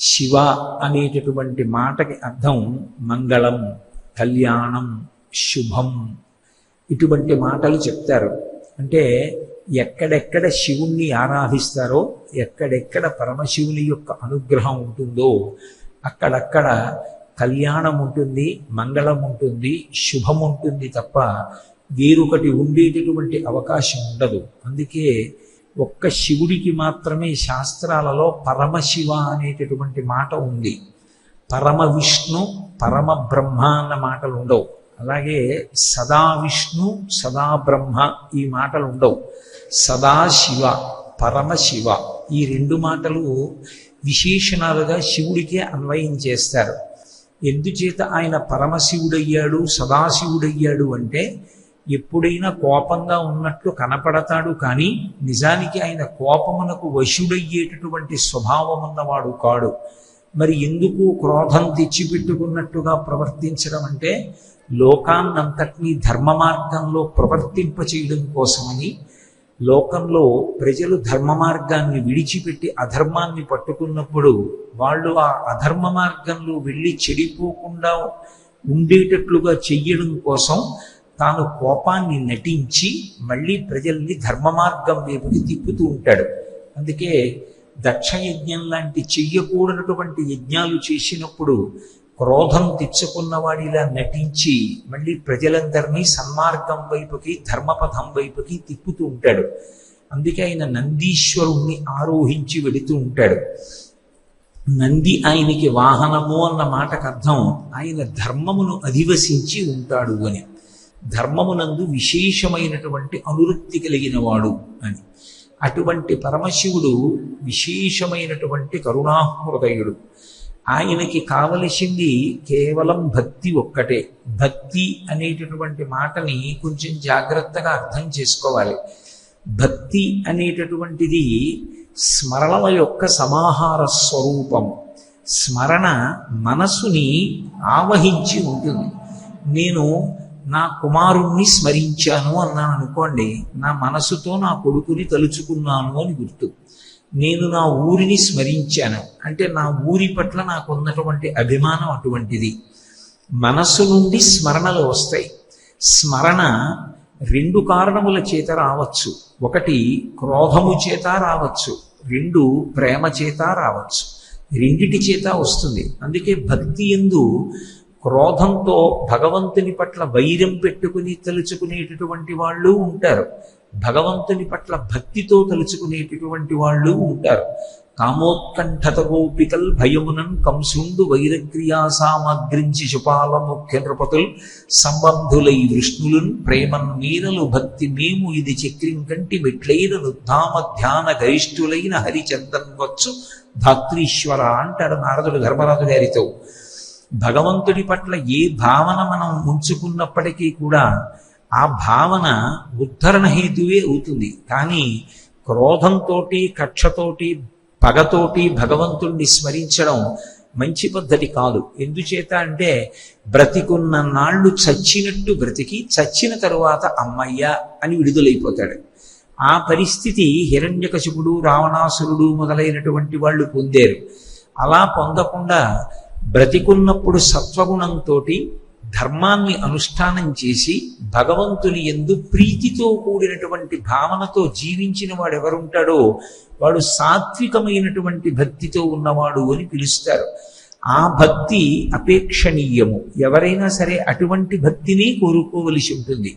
శివ అనేటటువంటి మాటకి అర్థం మంగళం కళ్యాణం శుభం. ఇటువంటి మాటలు చెప్తారు. అంటే ఎక్కడెక్కడ శివుణ్ణి ఆరాధిస్తారో ఎక్కడెక్కడ పరమశివుని యొక్క అనుగ్రహం ఉంటుందో అక్కడక్కడ కళ్యాణం ఉంటుంది మంగళం ఉంటుంది శుభం ఉంటుంది తప్ప వేరొకటి ఉండేటటువంటి అవకాశం ఉండదు. అందుకే ఒక్క శివుడికి మాత్రమే శాస్త్రాలలో పరమశివ అనేటటువంటి మాట ఉంది. పరమ విష్ణు పరమ బ్రహ్మ అన్న మాటలు ఉండవు. అలాగే సదా విష్ణు సదా బ్రహ్మ ఈ మాటలు ఉండవు. సదాశివ పరమశివ ఈ రెండు మాటలు విశేషణాలుగా శివుడికే అన్వయం చేస్తారు. ఎందుచేత ఆయన పరమశివుడయ్యాడు సదాశివుడయ్యాడు అంటే ఎప్పుడైనా కోపంగా ఉన్నట్లు కనపడతాడు కానీ నిజానికి ఆయన కోపమునకు వశుడయ్యేటటువంటి స్వభావం ఉన్నవాడు కాడు. మరి ఎందుకు క్రోధం తెచ్చిపెట్టుకున్నట్టుగా ప్రవర్తించడం అంటే లోకాన్నంతటినీ ధర్మ మార్గంలో ప్రవర్తింపచేయడం కోసమని లోకంలో ప్రజలు ధర్మ మార్గాన్ని విడిచిపెట్టి అధర్మాన్ని పట్టుకున్నప్పుడు వాళ్ళు ఆ అధర్మ మార్గంలో వెళ్ళి చెడిపోకుండా ఉండేటట్లుగా చెయ్యడం కోసం తాను కోపాన్ని నటించి మళ్ళీ ప్రజల్ని ధర్మ మార్గం వైపుకి తిప్పుతూ ఉంటాడు. అందుకే దక్షయజ్ఞం లాంటి చెయ్యకూడనటువంటి యజ్ఞాలు చేసినప్పుడు క్రోధం తెచ్చుకున్నవాడిలా నటించి మళ్ళీ ప్రజలందరినీ సన్మార్గం వైపుకి ధర్మపథం వైపుకి తిప్పుతూ ఉంటాడు. అందుకే ఆయన నందీశ్వరుణ్ణి ఆరోహించి వెళుతూ ఉంటాడు. నంది ఆయనకి వాహనము అన్న మాటకు అర్థం ఆయన ధర్మమును అధివసించి ఉంటాడు అని. ధర్మమునందు విశేషమైనటువంటి అనురక్తి కలిగిన వాడు అని. అటువంటి పరమశివుడు విశేషమైనటువంటి కరుణాహృదయుడు. ఆయనకి కావలసింది కేవలం భక్తి ఒక్కటే. భక్తి అనేటటువంటి మాటని కొంచెం జాగ్రత్తగా అర్థం చేసుకోవాలి. భక్తి అనేటటువంటిది స్మరణల యొక్క సమాహార స్వరూపం. స్మరణ మనసుని ఆవహించి ఉంటుంది. నేను నా కుమారుణ్ణి స్మరించాను అన్నాను అనుకోండి నా మనసుతో నా కొడుకుని తలుచుకున్నాను అని గుర్తు. నేను నా ఊరిని స్మరించాను. అంటే నా ఊరి పట్ల నాకు ఉన్నటువంటి అభిమానం అటువంటిది. మనస్సు నుండి స్మరణలు వస్తాయి. స్మరణ రెండు కారణముల చేత రావచ్చు. ఒకటి క్రోధము చేత రావచ్చు. రెండు ప్రేమ చేత రావచ్చు. రెండిటి చేత వస్తుంది. అందుకే భక్తి ఎందు క్రోధంతో భగవంతుని పట్ల వైరం పెట్టుకుని తలుచుకునేటటువంటి వాళ్ళు ఉంటారు. భగవంతుని పట్ల భక్తితో తలుచుకునేటటువంటి వాళ్ళు ఉంటారు. కామోత్కంఠతగోపికల్ భయమునన్ కంసుండు వైరక్రియా సామగ్రించి శుపాల ముఖ్య నృపతుల్ సంబంధులై విష్ణులున్ ప్రేమన్ మీరలు భక్తి మేము ఇది చక్రింకంటి మెట్లైన నుద్ధామ ధ్యాన గరిష్ఠులైన హరిచందన్ వచ్చు ధాత్రీశ్వర అంటాడు నారదుడు ధర్మరాజు గారితో భగవంతుడి పట్ల ఏ భావన మనం ఉంచుకున్నప్పటికీ కూడా ఆ భావన ఉద్ధరణ హేతువే అవుతుంది. కానీ క్రోధంతో కక్షతోటి పగతోటి భగవంతుణ్ణి స్మరించడం మంచి పద్ధతి కాదు. ఎందుచేత అంటే బ్రతికున్న నాళ్ళు చచ్చినట్టు బ్రతికి చచ్చిన తరువాత అమ్మయ్య అని విడుదలైపోతాడు. ఆ పరిస్థితి హిరణ్యకశిపుడు రావణాసురుడు మొదలైనటువంటి వాళ్ళు పొందారు. అలా పొందకుండా బ్రతికున్నప్పుడు సత్వగుణంతో ధర్మాన్ని అనుష్ఠానం చేసి భగవంతుని ఎందు ప్రీతితో కూడినటువంటి భావనతో జీవించిన వాడు ఎవరుంటాడో వాడు సాత్వికమైనటువంటి భక్తితో ఉన్నవాడు అని పిలుస్తారు. ఆ భక్తి అపేక్షణీయము. ఎవరైనా సరే అటువంటి భక్తిని కోరుకోవలసి ఉంటుంది.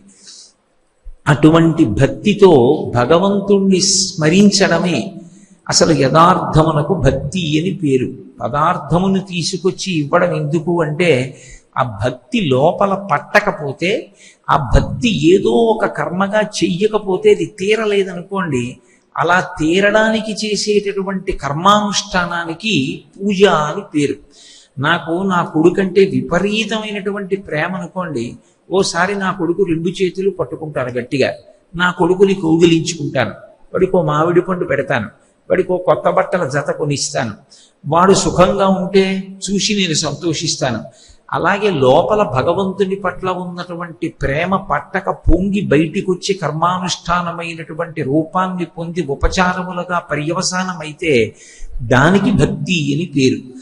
అటువంటి భక్తితో భగవంతుణ్ణి స్మరించడమే అసలు యథార్థమునకు భక్తి అని పేరు. పదార్థమును తీసుకొచ్చి ఇవ్వడం ఎందుకు అంటే ఆ భక్తి లోపల పట్టకపోతే ఆ భక్తి ఏదో ఒక కర్మగా చెయ్యకపోతే అది తీరలేదనుకోండి అలా తీరడానికి చేసేటటువంటి కర్మానుష్ఠానానికి పూజ అని పేరు. నాకు నా కొడుకంటే విపరీతమైనటువంటి ప్రేమ అనుకోండి ఓసారి నా కొడుకు రెండు చేతులు పట్టుకుంటాను గట్టిగా. నా కొడుకుని కౌగిలించుకుంటాను. వాడికో మామిడి పండు పెడతాను. వాడికో కొత్త బట్టల జత కొనిస్తాను. వాడు సుఖంగా ఉంటే చూసి నేను సంతోషిస్తాను. అలాగే లోపల భగవంతుని పట్ల ఉన్నటువంటి ప్రేమ పట్టక పొంగి బయటికి వచ్చి కర్మానుష్ఠానమైనటువంటి రూపాన్ని పొంది ఉపచారములుగా పర్యవసానమైతే దానికి భక్తి అని పేరు.